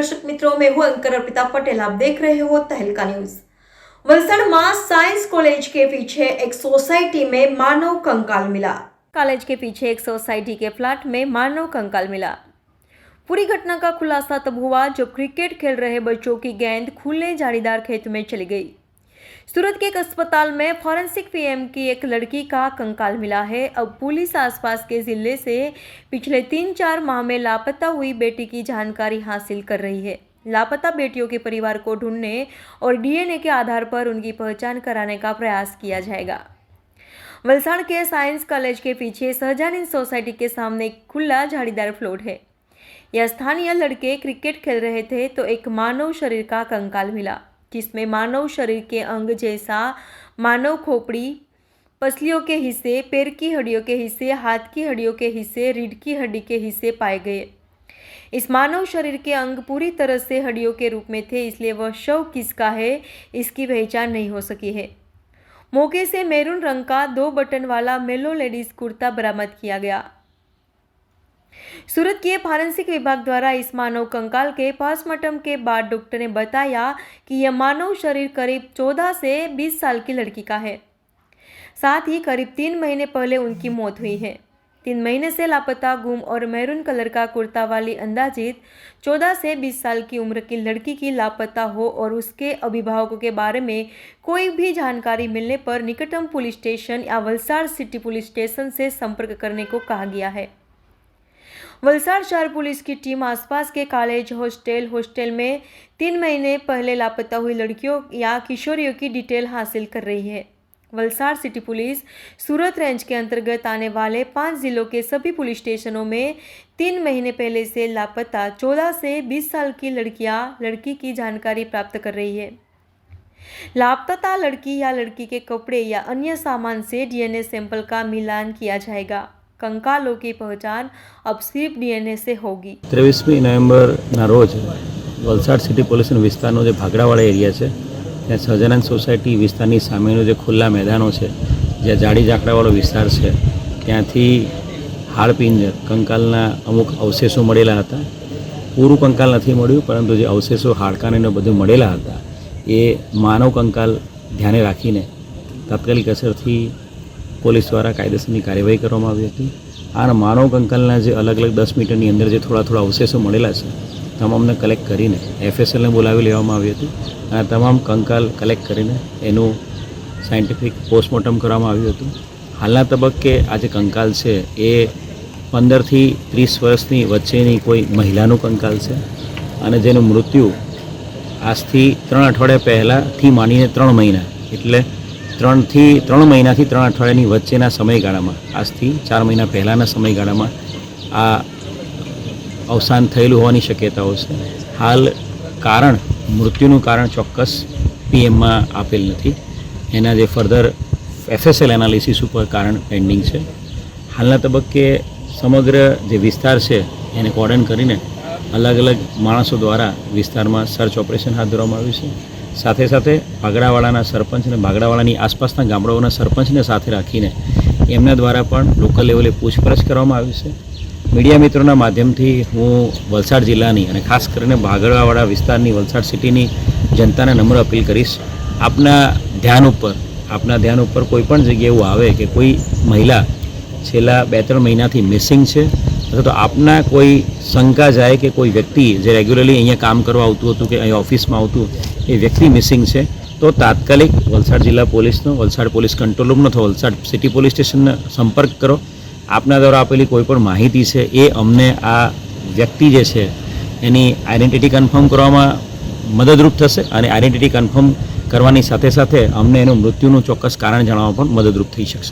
दर्शक मित्रों में हूँ अंकर अर्पिता पटेल, आप देख रहे हो तहलका न्यूज़। वलसड मास साइंस कॉलेज के पीछे एक सोसाइटी में मानव कंकाल मिला। कॉलेज के पीछे एक सोसाइटी के फ्लैट में मानव कंकाल मिला। पूरी घटना का खुलासा तब हुआ जब क्रिकेट खेल रहे बच्चों की गेंद खुले जालीदार खेत में चली गई। सूरत के एक अस्पताल में फॉरेंसिक पीएम की एक लड़की का कंकाल मिला है। अब पुलिस आसपास के ज़िले से पिछले तीन चार माह में लापता हुई बेटी की जानकारी हासिल कर रही है। लापता बेटियों के परिवार को ढूँढने और डीएनए के आधार पर उनकी पहचान कराने का प्रयास किया जाएगा। वलसाड़ के साइंस कॉलेज के पीछे सहजानंद सोसाइटी के सामने एक खुला झाड़ीदार फ्लोट है। यह स्थानीय लड़के क्रिकेट खेल रहे थे तो एक मानव शरीर का कंकाल मिला। जिसमें मानव शरीर के अंग जैसा मानव खोपड़ी, पसलियों के हिस्से, पैर की हड्डियों के हिस्से, हाथ की हड्डियों के हिस्से, रीढ़ की हड्डी के हिस्से पाए गए। इस मानव शरीर के अंग पूरी तरह से हड्डियों के रूप में थे, इसलिए वह शव किसका है, इसकी पहचान नहीं हो सकी है। मौके से मैरून रंग का दो बटन वाला मेलो लेडीज़ कुर्ता बरामद किया गया। सूरत के फॉरेंसिक विभाग द्वारा इस मानव कंकाल के पोस्टमार्टम के बाद डॉक्टर ने बताया कि यह मानव शरीर करीब 14 से 20 साल की लड़की का है। साथ ही करीब तीन महीने पहले उनकी मौत हुई है। तीन महीने से लापता गुम और मैरून कलर का कुर्ता वाली अंदाजित 14 से 20 साल की उम्र की लड़की की लापता हो और उसके अभिभावकों के बारे में कोई भी जानकारी मिलने पर निकटम पुलिस स्टेशन या वलसाड़ सिटी पुलिस स्टेशन से संपर्क करने को कहा गया है। वलसाड़ शहर पुलिस की टीम आसपास के कॉलेज, हॉस्टल हॉस्टल में तीन महीने पहले लापता हुई लड़कियों या किशोरियों की डिटेल हासिल कर रही है। Valsad city police Surat range के अंतर्गत आने वाले पाँच जिलों के सभी पुलिस स्टेशनों में तीन महीने पहले से लापता 14 से 20 साल की लड़कियाँ, लड़की की जानकारी प्राप्त कर रही है। लापता लड़की या लड़की के कपड़े या अन्य सामान से डीएनए सैंपल का मिलान किया जाएगा। कंकालों की पहचान अब सिर्फ डीएनए से होगी ત્રેવીસમી નવેમ્બરના રોજ વલસાડ સિટી પોલ્યુશન વિસ્તારનો જે ભાગડાવાળા એરિયા છે ત્યાં સહજાનંદ સોસાયટી વિસ્તારની સામેનું જે ખુલ્લા મેદાનો છે જ્યાં જાડી ઝાકડાવાળો વિસ્તાર છે ત્યાંથી હાડપિંજર કંકાલના અમુક અવશેષો મળેલા હતા પૂરું કંકાલ નથી મળ્યું પરંતુ જે અવશેષો હાડકાને ને બધું મળેલા હતા એ માનવ કંકાલ ધ્યાને રાખીને તાત્કાલિક અસરથી પોલીસ દ્વારા કાયદેસરની કાર્યવાહી કરવામાં આવી હતી. આ માનવ કંકાલના જે અલગ અલગ દસ મીટરની અંદર જે થોડા થોડા અવશેષો મળેલા છે, તમામને કલેક્ટ કરીને એફએસએલને બોલાવી લેવામાં આવી હતી અને તમામ કંકાલ કલેક્ટ કરીને એનું સાયન્ટિફિક પોસ્ટમોર્ટમ કરવામાં આવ્યું હતું. હાલના તબક્કે આ જે કંકાલ છે, એ પંદરથી ત્રીસ વર્ષની વચ્ચેની કોઈ મહિલાનું કંકાલ છે અને જેનું મૃત્યુ આજથી ત્રણ અઠવાડિયા પહેલાંથી માંડીને ત્રણ મહિના, એટલે ત્રણથી, ત્રણ મહિનાથી ત્રણ અઠવાડિયાની વચ્ચેના સમયગાળામાં, આજથી ચાર મહિના પહેલાંના સમયગાળામાં આ અવસાન થયેલું હોવાની શક્યતાઓ છે. હાલ કારણ, મૃત્યુનું કારણ ચોક્કસ પીએમમાં આપેલ નથી. એના જે ફર્ધર એફએસએલ એનાલિસિસ ઉપર કારણ પેન્ડિંગ છે. હાલના તબક્કે સમગ્ર જે વિસ્તાર છે, એને કોર્ડન કરીને અલગ અલગ માણસો દ્વારા વિસ્તારમાં સર્ચ ઓપરેશન હાથ ધરવામાં આવ્યું છે. સાથે સાથે ભાગડાવાળાના સરપંચ અને ભાગડાવાળાની આસપાસના ગામડાઓના સરપંચને સાથે રાખીને એમના દ્વારા પણ લોકલ લેવલે પૂછપરછ કરવામાં આવી છે. મીડિયા મિત્રોના માધ્યમથી હું વલસાડ જિલ્લાની અને ખાસ કરીને ભાગડાવાળા વિસ્તારની વલસાડ સિટીની જનતાને નમ્ર અપીલ કરીશ. આપના ધ્યાન ઉપર, આપના ધ્યાન ઉપર કોઈ પણ જગ્યાએ એવું આવે કે કોઈ મહિલા છેલ્લા બે ત્રણ મહિનાથી મિસિંગ છે અથવા તો આપના કોઈ શંકા જાય કે કોઈ વ્યક્તિ જે રેગ્યુલરલી અહીંયા કામ કરવા આવતું હતું કે અહીં ઓફિસમાં આવતું એ વ્યક્તિ મિસિંગ છે, તો તાત્કાલિક વલસાડ જિલ્લા પોલીસનો, વલસાડ પોલીસ કંટ્રોલ રૂમનો અથવા વલસાડ સિટી પોલીસ સ્ટેશનનો સંપર્ક કરો. આપના દ્વારા આપેલી કોઈ પણ માહિતી છે, એ અમને આ વ્યક્તિ જે છે, એની આઈડેન્ટિટી કન્ફર્મ કરવામાં મદદરૂપ થશે અને આઈડેન્ટિટી કન્ફર્મ કરવાની સાથે સાથે અમને એનું મૃત્યુનું ચોક્કસ કારણ જણાવવા પણ મદદરૂપ થઈ શકશે.